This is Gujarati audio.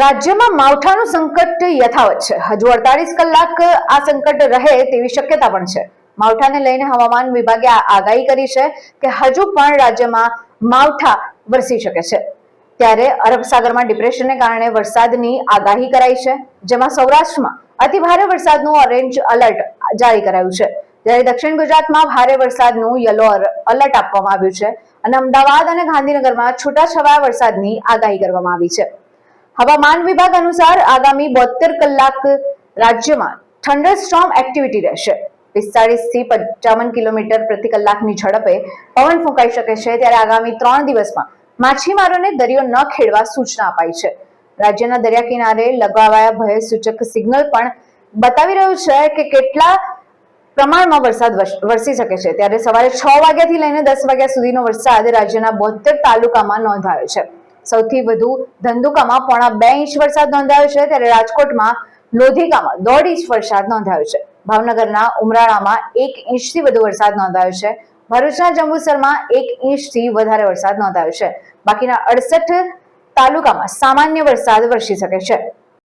રાજ્યમાં માવઠાનું સંકટ યથાવત છે. હજુ અડતાલીસ કલાક આ સંકટ રહે તેવી શક્યતા પણ છે. માવઠાને લઈને હવામાન વિભાગે આગાહી કરી છે કે હજુ પણ રાજ્યમાં માવઠા વરસી શકે છે. ત્યારે અરબ સાગરમાં ડિપ્રેશનને કારણે વરસાદની આગાહી કરાઈ છે, જેમાં સૌરાષ્ટ્રમાં અતિભારે વરસાદનું ઓરેન્જ અલર્ટ જારી કરાયું છે. જ્યારે દક્ષિણ ગુજરાતમાં ભારે વરસાદનું યલો અલર્ટ આપવામાં આવ્યું છે અને અમદાવાદ અને ગાંધીનગરમાં છૂટાછવાયા વરસાદની આગાહી કરવામાં આવી છે. હવામાન વિભાગ અનુસાર આગામી બોતેર કલાક રાજ્યમાં થંડરસ્ટોર્મ એક્ટિવિટી રહેશે. પિસ્તાળીસથી પંચાવન કિલોમીટર પ્રતિ કલાકની ઝડપે પવન ફૂંકાઈ શકે છે. ત્યારે આગામી ત્રણ દિવસમાં માછીમારોને દરિયો ન ખેડવા સૂચના અપાઈ છે. રાજ્યના દરિયા કિનારે લગાવાયા ભય સૂચક સિગ્નલ પણ બતાવી રહ્યું છે કે કેટલા પ્રમાણમાં વરસાદ વરસ- વરસી શકે છે. ત્યારે સવારે છ વાગ્યાથી લઈને દસ વાગ્યા સુધીનો વરસાદ રાજ્યના બોતેર તાલુકામાં નોંધાયો છે. સૌથી વધુ ધંધુકામાં પોણા બે ઇંચ વરસાદ નોંધાયો છે, ત્યારે રાજકોટમાં લોધિકામાં દોઢ ઇંચ વરસાદ નોંધાયો છે. ભાવનગરના ઉમરાળામાં એક ઇંચથી વધુ વરસાદ નોંધાયો છે. ભરૂચના જંબુસરમાં એક ઇંચથી વધારે વરસાદ નોંધાયો છે. બાકીના અડસઠ તાલુકામાં સામાન્ય વરસાદ વરસી શકે છે.